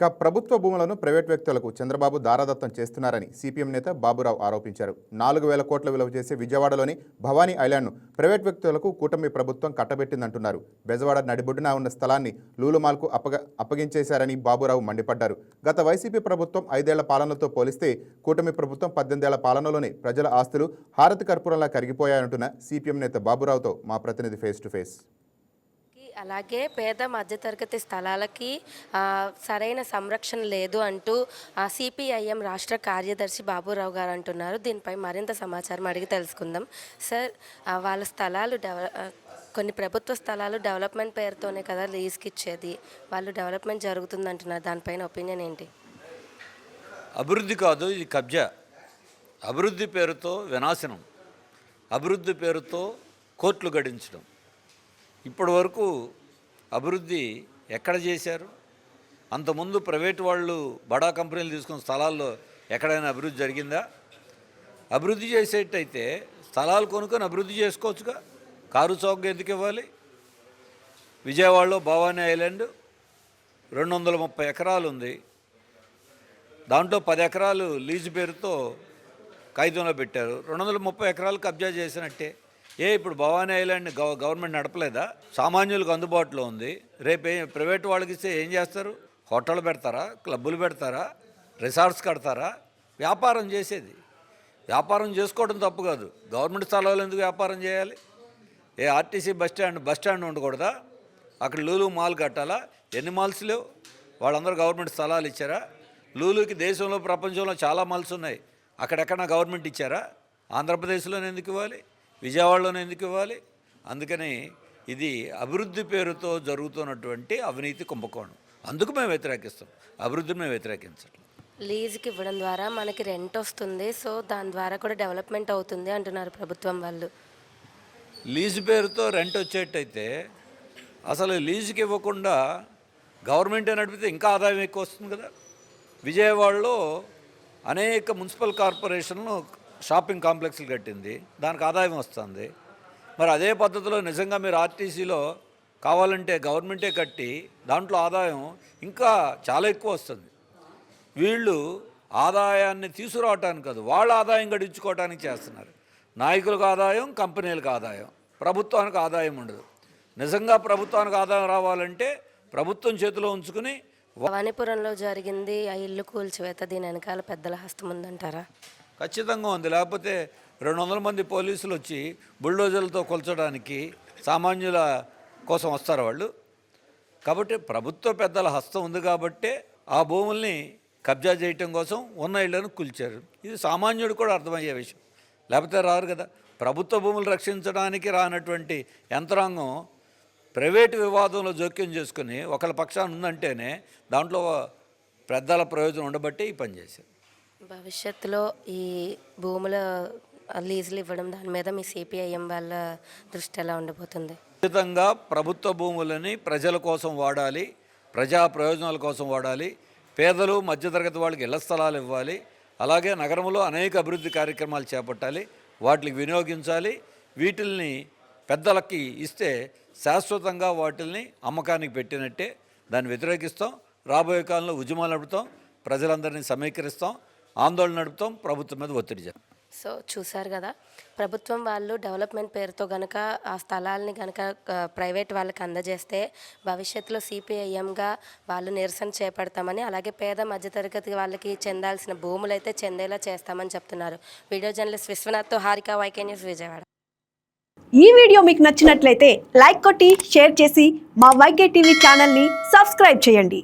ఇక ప్రభుత్వ భూములను ప్రైవేట్ వ్యక్తులకు చంద్రబాబు దారాదత్తం చేస్తున్నారని సిపిఎం నేత బాబురావు ఆరోపించారు. నాలుగు వేల కోట్ల విలువ చేసే విజయవాడలోని భవానీ ఐలాండ్ను ప్రైవేట్ వ్యక్తులకు కూటమి ప్రభుత్వం కట్టబెట్టిందంటున్నారు. బెజవాడ నడిబొడ్డున ఉన్న స్థలాన్ని లూలుమాల్కు అప్పగ అప్పగించేశారని బాబురావు మండిపడ్డారు. గత వైసీపీ ప్రభుత్వం ఐదేళ్ళ పాలనతో పోలిస్తే కూటమి ప్రభుత్వం పద్దెనిమిదేళ్ళ పాలనలోనే ప్రజల ఆస్తులు హారతి కర్పూరంలా కరిగిపోయాయంటున్న సిపిఎం నేత బాబురావుతో మా ప్రతినిధి ఫేస్ టు ఫేస్. అలాగే పేద మధ్యతరగతి స్థలాలకి సరైన సంరక్షణ లేదు అంటూ సిపిఐఎం రాష్ట్ర కార్యదర్శి బాబురావు గారు అంటున్నారు. దీనిపై మరింత సమాచారం అడిగి తెలుసుకుందాం. సార్ వాళ్ళ స్థలాలు డెవ కొన్ని ప్రభుత్వ స్థలాలు డెవలప్మెంట్ పేరుతోనే కదా లీజ్కి ఇచ్చేది. వాళ్ళు డెవలప్మెంట్ జరుగుతుంది అంటున్నారు దానిపైన ఒపీనియన్ ఏంటి? అభివృద్ధి కాదు ఇది కబ్జా. అభివృద్ధి పేరుతో వినాశనం. అభివృద్ధి పేరుతో కోట్లు గడించడం. ఇప్పటి వరకు అభివృద్ధి ఎక్కడ చేశారు? అంతకుముందు ప్రైవేట్ వాళ్ళు బడా కంపెనీలు తీసుకున్న స్థలాల్లో ఎక్కడైనా అభివృద్ధి జరిగిందా? అభివృద్ధి చేసేటైతే స్థలాలు కొనుక్కొని అభివృద్ధి చేసుకోవచ్చుగా. కారు చౌక ఎందుకు ఇవ్వాలి? విజయవాడలో భవానీ ఐలాండ్ రెండు వందల ముప్పై ఎకరాలు ఉంది. దాంట్లో పది ఎకరాలు లీజు పేరుతో కాగితంలో పెట్టారు. రెండు వందల ముప్పై ఎకరాలు కబ్జా చేసినట్టే. ఏ ఇప్పుడు భవానీ ఐలాండ్ గవ గవర్నమెంట్ నడపలేదా? సామాన్యులకు అందుబాటులో ఉంది. రేపు ప్రైవేట్ వాళ్ళకి ఇస్తే ఏం చేస్తారు? హోటల్ పెడతారా? క్లబ్బులు పెడతారా? రిసార్ట్స్ కడతారా? వ్యాపారం చేసేది. వ్యాపారం చేసుకోవడం తప్పు కాదు. గవర్నమెంట్ స్థలాలు ఎందుకు వ్యాపారం చేయాలి? ఏ RTC bus stand bus stand ఉండకూడదా? అక్కడ లూలు మాల్ కట్టాలా? ఎన్ని మాల్స్ లేవు? వాళ్ళందరూ గవర్నమెంట్ స్థలాలు ఇచ్చారా? లూలుకి దేశంలో ప్రపంచంలో చాలా మాల్స్ ఉన్నాయి. అక్కడెక్కడ గవర్నమెంట్ ఇచ్చారా? ఆంధ్రప్రదేశ్లోనే ఎందుకు ఇవ్వాలి? విజయవాడలోనే ఎందుకు ఇవ్వాలి? అందుకని ఇది అభివృద్ధి పేరుతో జరుగుతున్నటువంటి అవినీతి కుంభకోణం. అందుకు మేము వ్యతిరేకిస్తాం. అభివృద్ధిని మేము వ్యతిరేకించట్లేదు. లీజ్కి ఇవ్వడం ద్వారా మనకి రెంట్ వస్తుంది. సో దాని ద్వారా కూడా డెవలప్మెంట్ అవుతుంది అంటున్నారు ప్రభుత్వం వాళ్ళు. లీజు పేరుతో రెంట్ వచ్చేటైతే అసలు లీజుకి ఇవ్వకుండా గవర్నమెంటే నడిపితే ఇంకా ఆదాయం ఎక్కువ వస్తుంది కదా. విజయవాడలో అనేక మున్సిపల్ కార్పొరేషన్లు షాపింగ్ కాంప్లెక్స్లు కట్టింది దానికి ఆదాయం వస్తుంది. మరి అదే పద్ధతిలో నిజంగా మీరు ఆర్టీసీలో కావాలంటే గవర్నమెంటే కట్టి దాంట్లో ఆదాయం ఇంకా చాలా ఎక్కువ వస్తుంది. వీళ్ళు ఆదాయాన్ని తీసుకురావటానికి కాదు వాళ్ళ ఆదాయం గడించుకోవటానికి చేస్తున్నారు. నాయకులకు ఆదాయం కంపెనీలకు ఆదాయం ప్రభుత్వానికి ఆదాయం ఉండదు. నిజంగా ప్రభుత్వానికి ఆదాయం రావాలంటే ప్రభుత్వం చేతిలో ఉంచుకుని భవానీపురంలో జరిగింది ఆ ఇల్లు కూల్చివేత దీని వెనకాల పెద్దల హస్తం ఉందంటారా? ఖచ్చితంగా ఉంది. లేకపోతే రెండు వందల మంది పోలీసులు వచ్చి బుల్డోజర్లతో కొల్చడానికి సామాన్యుల కోసం వస్తారు వాళ్ళు. కాబట్టి ప్రభుత్వ పెద్దల హస్తం ఉంది కాబట్టే ఆ భూముల్ని కబ్జా చేయటం కోసం ఉన్న ఇళ్ళను కూల్చారు. ఇది సామాన్యుడు కూడా అర్థమయ్యే విషయం. లేకపోతే రారు కదా. ప్రభుత్వ భూములు రక్షించడానికి రానటువంటి యంత్రాంగం ప్రైవేటు వివాదంలో జోక్యం చేసుకుని ఒకళ్ళ పక్షాన ఉందంటేనే దాంట్లో పెద్దల ప్రయోజనం ఉండబట్టే ఈ పని చేశారు. భవిష్యత్తులో ఈ భూముల లీజులు ఇవ్వడం దాని మీద మీ సిపిఐఎం వాళ్ళ దృష్టి ఎలా ఉండబోతుంది? ఖచ్చితంగా ప్రభుత్వ భూములని ప్రజల కోసం వాడాలి ప్రజా ప్రయోజనాల కోసం వాడాలి పేదలు మధ్యతరగతి వాళ్ళకి ఇళ్ళ స్థలాలు ఇవ్వాలి అలాగే నగరంలో అనేక అభివృద్ధి కార్యక్రమాలు చేపట్టాలి వాటికి వినియోగించాలి వీటిల్ని పెద్దలకి ఇస్తే శాశ్వతంగా వాటిల్ని అమ్మకానికి పెట్టినట్టే దాన్ని వ్యతిరేకిస్తాం రాబోయే కాలంలో ఉద్యమాలు నడుపుతాం ప్రజలందరినీ సమీకరిస్తాం ఆందోళన నడుపుతాం ప్రభుత్వం మీద ఒత్తిడి చేస్తాం. సో చూసారు కదా ప్రభుత్వం వాళ్ళు డెవలప్మెంట్ పేరుతో గనక ఆ స్థలాల్ని గనక ప్రైవేట్ వాళ్ళకి అందజేస్తే భవిష్యత్తులో సిపిఐఎంగా వాళ్ళు నిరసన చేపడతామని అలాగే పేద మధ్యతరగతి వాళ్ళకి చెందాల్సిన భూములు అయితే చెందేలా చేస్తామని చెప్తున్నారు. Video journalist విశ్వనాథ్తో Harika Y K news Vijayawada. ఈ వీడియో మీకు నచ్చినట్లయితే లైక్ కొట్టి షేర్ చేసి మా వైకే టీవీ ఛానల్ని సబ్స్క్రైబ్ చేయండి.